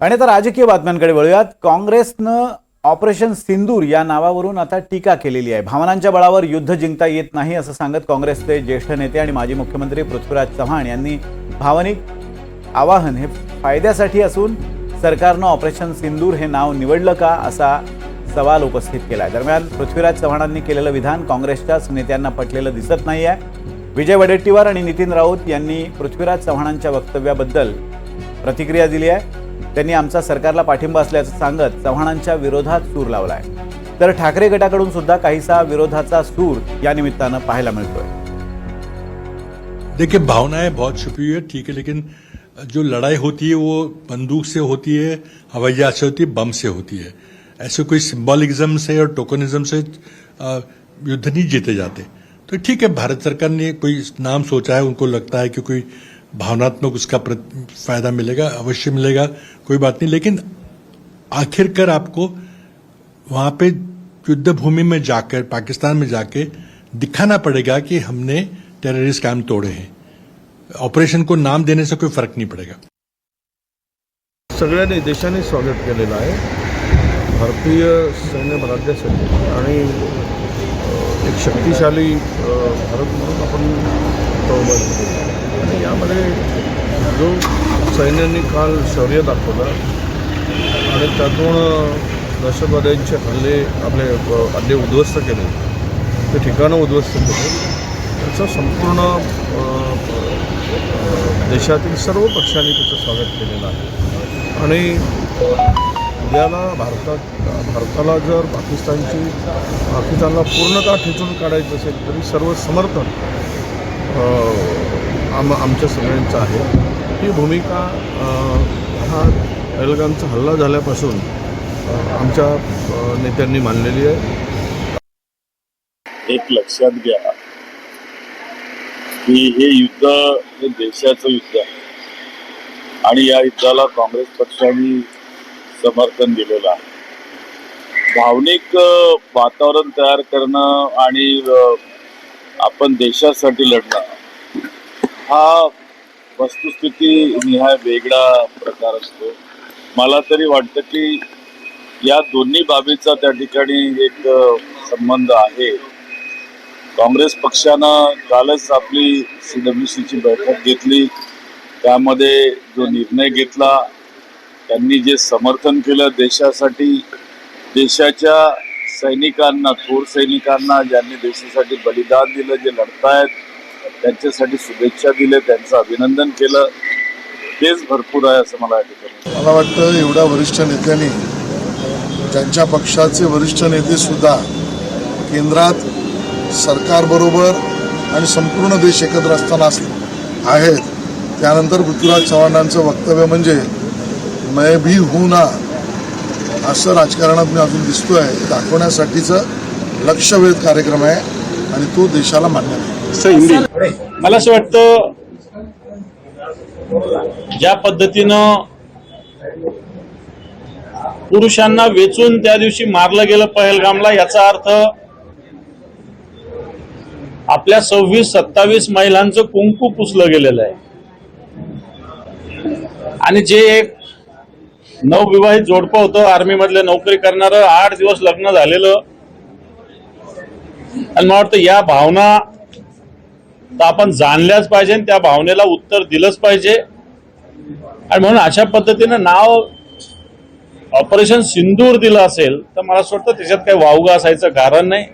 आणि आता राजकीय बातम्यांकडे वळूयात. काँग्रेसनं ऑपरेशन सिंदूर या नावावरून आता टीका केलेली आहे. भावनांच्या बळावर युद्ध जिंकता येत नाही असं सांगत काँग्रेसचे ज्येष्ठ नेते आणि माजी मुख्यमंत्री पृथ्वीराज चव्हाण यांनी भावनिक आवाहन हे फायद्यासाठी असून सरकारनं ऑपरेशन सिंदूर हे नाव निवडलं का असा सवाल उपस्थित केलाय. दरम्यान पृथ्वीराज चव्हाणांनी केलेलं विधान काँग्रेसच्याच नेत्यांना पटलेलं दिसत नाही आहे विजय वडेट्टीवार आणि नितीन राऊत यांनी पृथ्वीराज चव्हाणांच्या वक्तव्याबद्दल प्रतिक्रिया दिली आहे. त्यांनी आमचा सरकारला पाठिंबा असल्याचं सांगत चव्हाणांच्या विरोधात सूर लावलाय. तर ठाकरे गटाकडून सुद्धा काहीसा विरोधाचा सूर या निमित्तानं पाहायला मिळतोय. देखिए भावनाएं बहुत छुपी हुई है ठीक है लेकिन जो लड़ाई होती है वो बंदूक से होती है हवाई जहाज से होती है बम से होती है। ऐसे कोई सिम्बॉलिज्म से और टोकनिज्म से युद्ध नहीं जीते जाते। तो ठीक है भारत सरकार ने कोई नाम सोचा है उनको लगता है कि कोई भावनात्मक उसका फ़ायदा मिलेगा, अवश्य मिलेगा, कोई बात नहीं। लेकिन आखिरकार आपको वहाँ पे युद्ध भूमि में जाकर, पाकिस्तान में जाके दिखाना पड़ेगा कि हमने टेररिस्ट काम तोड़े हैं। ऑपरेशन को नाम देने से कोई फ़र्क नहीं पड़ेगा। सगळ्यांनी, देशाने स्वागत केलेलं आहे. भारतीय सैन्य बलाढ्यासाठी आणि एक शक्तिशाली भारत म्हणून आपण तळमळ जो सैन्यांनी काल शौर्य दाखवलं आणि त्यातून दहशतवाद्यांचे हल्ले आपले हल्ले उद्ध्वस्त केले. ते ठिकाणं उद्ध्वस्त केले. त्याचं संपूर्ण देशातील सर्व पक्षांनी त्याचं स्वागत केलेलं आहे. आणि उद्याला भारतात भारताला जर पाकिस्तानची पाकिस्तानला पूर्णतः ठेचून काढायचं असेल तरी सर्व समर्थन आम आमच्या सगळ्यांचं आहे. ही भूमिका हा पहलगामचा हल्ला झाल्यापासून आमच्या नेत्यांनी मानलेली आहे. एक लक्षात घ्या की हे युद्ध हे देशाचं युद्ध आहे. आणि या युद्धाला काँग्रेस पक्षाने समर्थन दिलेलं आहे. भावनिक वातावरण तयार करणं आणि आपण देशासाठी लढणं हा वस्तुस्थिती निहाय वेगळा प्रकार असतो. मला तरी वाटतं की या दोन्ही बाबीचा त्या ठिकाणी एक संबंध आहे. काँग्रेस पक्षानं कालच आपली सी डब्ल्यू सीची बैठक घेतली. त्यामध्ये जो निर्णय घेतला त्यांनी जे समर्थन केलं देशासाठी देशाच्या सैनिकांना थोर सैनिकांना ज्यांनी देशासाठी बलिदान दिलं जे लढतायत त्यांच्यासाठी शुभेच्छा दिल्या त्यांचं अभिनंदन केलं. तेच भरपूर आहे असं मला वाटतं. मला वाटतं एवढ्या वरिष्ठ नेत्यांनी त्यांच्या पक्षाचे वरिष्ठ नेते सुद्धा केंद्रात सरकारबरोबर आणि संपूर्ण देश एकत्र असताना आहेत. त्यानंतर पृथ्वीराज चव्हाणांचं वक्तव्य म्हणजे मै भी हू ना असं राजकारणात मी अजून दिसतो आहे दाखवण्यासाठीचं लक्षवेध कार्यक्रम आहे आणि तो देशाला मान्य नाही मला असं वाटतं ज्या पद्धतीनं पुरुषांना वेचून त्या दिवशी मारलं गेलं पहलगामला याचा अर्थ आपल्या सव्वीस सत्तावीस महिलांचं कुंकू पुसलं गेलेलं आहे. आणि जे एक नवविवाहित जोडपं होतं आर्मीमधले नोकरी करणारं आठ दिवस लग्न झालेलं. आणि मला वाटतं या भावना तर आपण जाणल्याच पाहिजे आणि त्या भावनेला उत्तर दिलंच पाहिजे. आणि म्हणून अशा पद्धतीनं नाव ऑपरेशन सिंदूर दिलं असेल तर मला असं वाटतं त्याच्यात काही वावगं असायचं कारण नाही.